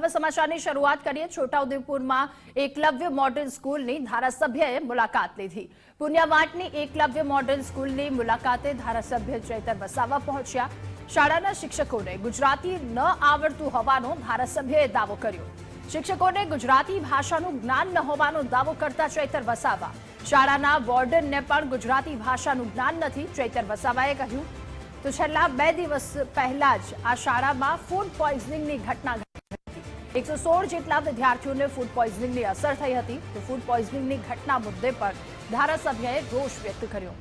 હવે સમાચારની શરૂઆત કરીએ. છોટાઉદેપુરમાં એકલવ્ય મોડેલ સ્કૂલની ધારાસભ્યએ મુલાકાત લીધી. પુણ્યવાટની એકલવ્ય મોડેલ સ્કૂલની મુલાકાતે ધારાસભ્ય ચેતર વસાવા પહોંચ્યા. શાળાના શિક્ષકોને ગુજરાતી ન આવડતું હોવાનો ધારાસભ્યએ દાવો કર્યો. શિક્ષકોને ગુજરાતી ભાષાનું જ્ઞાન ન હોવાનો દાવો કરતા ચૈતર વસાવા. શાળાના વોર્ડનને પણ ગુજરાતી ભાષાનું જ્ઞાન નથી, ચૈતર વસાવાએ કહ્યું. તો છેલ્લા બે દિવસ પહેલા જ આ શાળામાં ફૂડ પોઈઝનિંગની ઘટના એકસો સોળ જેટલા વિદ્યાર્થીઓને ફૂડ પોઈઝનિંગની અસર થઈ હતી. તો ફૂડ પોઈઝનિંગની ઘટના મુદ્દે પર ધારાસભ્યએ રોષ વ્યક્ત કર્યો.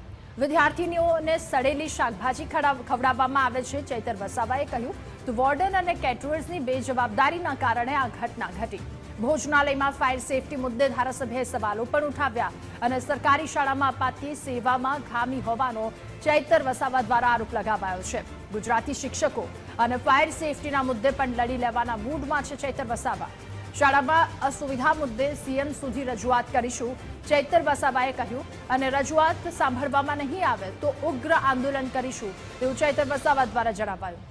વિદ્યાર્થીનીઓને સડેલી શાકભાજી ખવડાવવામાં આવે છે. ચૈતર વસાવાએ કહ્યું તો વોર્ડન અને કેટરર્સની બેજવાબદારીના કારણે આ ઘટના ઘટી. ભોજનાલયમાં ફાયર સેફટી મુદ્દે ધારાસભ્યએ સવાલો પણ ઉઠાવ્યા અને સરકારી શાળામાં અપાતી સેવામાં ખામી હોવાનો ચૈતર વસાવા દ્વારા આરોપ લગાવાયો છે. ગુજરાતી શિક્ષકો અને ફાયર સેફટીના મુદ્દે પણ લડી લેવાના મૂડમાં છે ચૈતર વસાવા. શાળામાં અસુવિધા મુદ્દે સીએમ સુધી રજૂઆત કરીશું. ચૈતર વસાવાએ કહ્યું, અને રજૂઆત સાંભળવામાં નહીં આવે તો ઉગ્ર આંદોલન કરીશું. તેવું ચૈતર વસાવા દ્વારા જણાવાયું.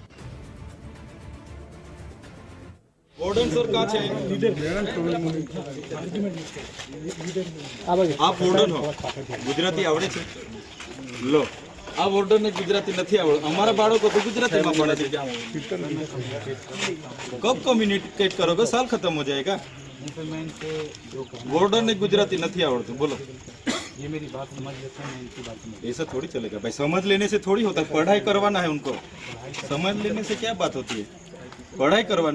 ગુજરાતી આવડે છે. લો. આ બોર્ડરને ગુજરાતી નથી આવડતું. અમારા બાળકો તો ગુજરાતીમાં ભણે છે. કબ કોમ્યુનિકેટ કરોગે સાલ ખતમ હો જાયેગા બોર્ડર ને ગુજરાતી નથી આવડતું. બોલો. ये मेरी बात समझ लेते हैं इनकी बात समझ ऐसा थोड़ी चलेगा भाई समझ लेने से थोड़ी होता है पढ़ाई करवाना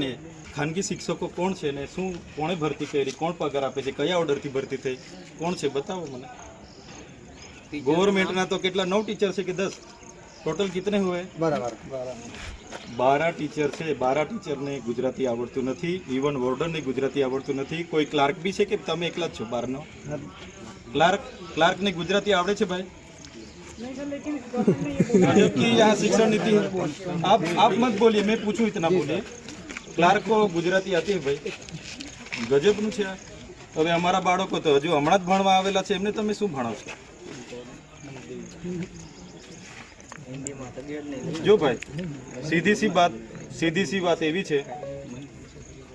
है ખાનગી શિક્ષકો કોણ છે ને? શું, કોણે ભરતી કરી? કોણ પગાર આપે છે? કયા ઓર્ડરથી ભરતી થઈ? કોણ છે? બતાવો મને. ગવર્મેન્ટના તો કેટલા નવ ટીચર છે કે દસ ટોટલ કિતને હુએ बराबर બારા ટીચર છે બારા ટીચરને ગુજરાતી આવડતું નથી ઇવન વોર્ડનને ગુજરાતી આવડતું નથી કોઈ ક્લાર્ક બી છે કે તમે એકલા જ છો બારનો क्लार्क क्लार्क ने गुजराती आवड़े छे भाई गजब की यहाँ शिक्षण नीति है आप आप मत बोलिए मैं पूछूं इतना बोलिए क्लार्क को गुजराती आती है भाई ગજબનું છે આ. હવે અમારા બાળકો તો હજુ હમણાં જ ભણવા આવેલા છે એમને તમે શું ભણાવશો જો ભાઈ, સીધી સી વાત, સીધી સી વાત એવી છે,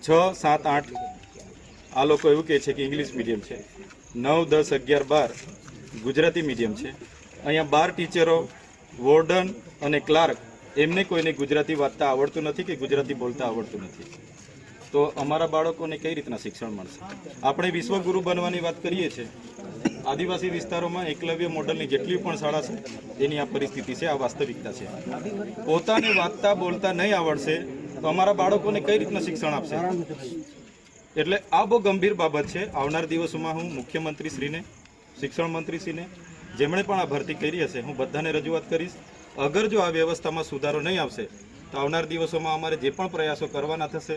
છ, સાત, આઠ, આ લોકો એવું કહે છે કે ઇંગ્લિશ મીડિયમ છે. નવ, દસ, અગિયાર, બાર, ગુજરાતી મીડિયમ છે. અહીંયા બાર ટીચરો, વોર્ડન અને ક્લાર્ક, એમને કોઈને ગુજરાતી વાંચતા આવડતું નથી કે ગુજરાતી બોલતા આવડતું નથી. તો અમારા બાળકોને કઈ રીતના શિક્ષણ મળશે? આપણે વિશ્વગુરુ બનવાની વાત કરીએ છીએ. આદિવાસી વિસ્તારોમાં એકલવ્ય મોડલની જેટલી પણ શાળા છે, એની આ પરિસ્થિતિ છે, આ વાસ્તવિકતા છે. પોતાને વાંચતા બોલતા નહીં આવડશે, તો અમારા બાળકોને કઈ રીતના શિક્ષણ આપશે? એટલે આ બહુ ગંભીર બાબત છે. આવનાર દિવસોમાં હું મુખ્યમંત્રીશ્રીને શિક્ષણ મંત્રીશ્રીને જેમણે પણ આ ભરતી કરી હશે, હું બધાને રજૂઆત કરીશ. અગર જો આ વ્યવસ્થામાં સુધારો નહીં આવશે, તો આવનાર દિવસોમાં અમારે જે પણ પ્રયાસો કરવાના થશે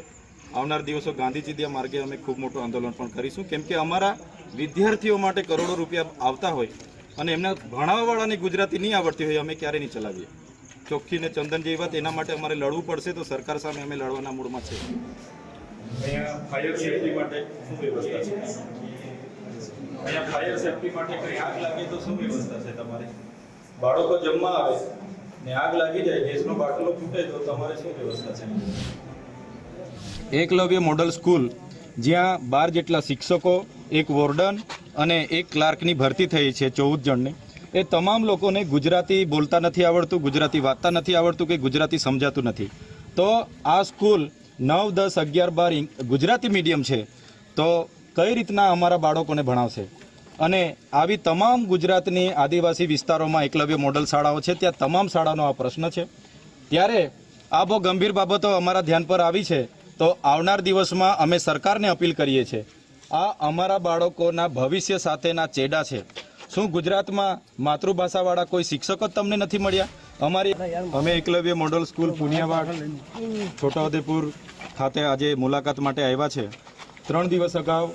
આવનાર દિવસો ગાંધીજી ચીડિયા માર્ગે અમે ખૂબ મોટું આંદોલન પણ કરીશું. કેમ કે અમારા વિદ્યાર્થીઓ માટે કરોડો રૂપિયા આવતા હોય અને એમના ભણાવવાવાળાને ગુજરાતી નહીં આવડતી હોય, અમે ક્યારે નહીં ચલાવીએ. ચોખ્ખી ને ચંદન જેવી વાત, એના માટે અમારે લડવું પડશે તો સરકાર સામે અમે લડવાના મૂડમાં છે? આગ બાળકો જમવા આવે ને આગ લાગી જાય, ગેસનો બાટલો ફૂટે તો તમારે શું વ્યવસ્થા છે? એકલવ્ય મોડલ સ્કૂલ, જ્યાં બાર જેટલા શિક્ષકો, એક વોર્ડન અને એક ક્લાર્કની ભરતી થઈ છે ચૌદ જણની. એ તમામ લોકોને ગુજરાતી બોલતા નથી આવડતું, ગુજરાતી વાંચતા નથી આવડતું કે ગુજરાતી સમજાતું નથી. તો આ સ્કૂલ નવ, દસ, અગિયાર, બાર ગુજરાતી મીડિયમ છે, તો કઈ રીતના અમારા બાળકોને ભણાવશે? અને આવી તમામ ગુજરાતની આદિવાસી વિસ્તારોમાં એકલવ્ય મોડલ શાળાઓ છે, ત્યાં તમામ શાળાનો આ પ્રશ્ન છે. ત્યારે આ બહુ ગંભીર બાબતો અમારા ધ્યાન પર આવી છે. તો આવનાર દિવસમાં અમે સરકારને અપીલ કરીએ છીએ, આ અમારા બાળકોના ભવિષ્ય સાથેના ચેડા છે. શું ગુજરાતમાં માતૃભાષાવાળા કોઈ શિક્ષકો જ તમને નથી મળ્યા? અમારી અમે એકલવ્ય મોડલ સ્કૂલ પુનિયાવાડ, છોટાઉદેપુર ખાતે આજે મુલાકાત માટે આવ્યા છે. ત્રણ દિવસ અગાઉ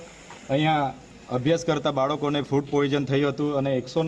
અહીંયા અભ્યાસ કરતા બાળકોને ફૂડ પોઈઝન થયું હતું અને એકસો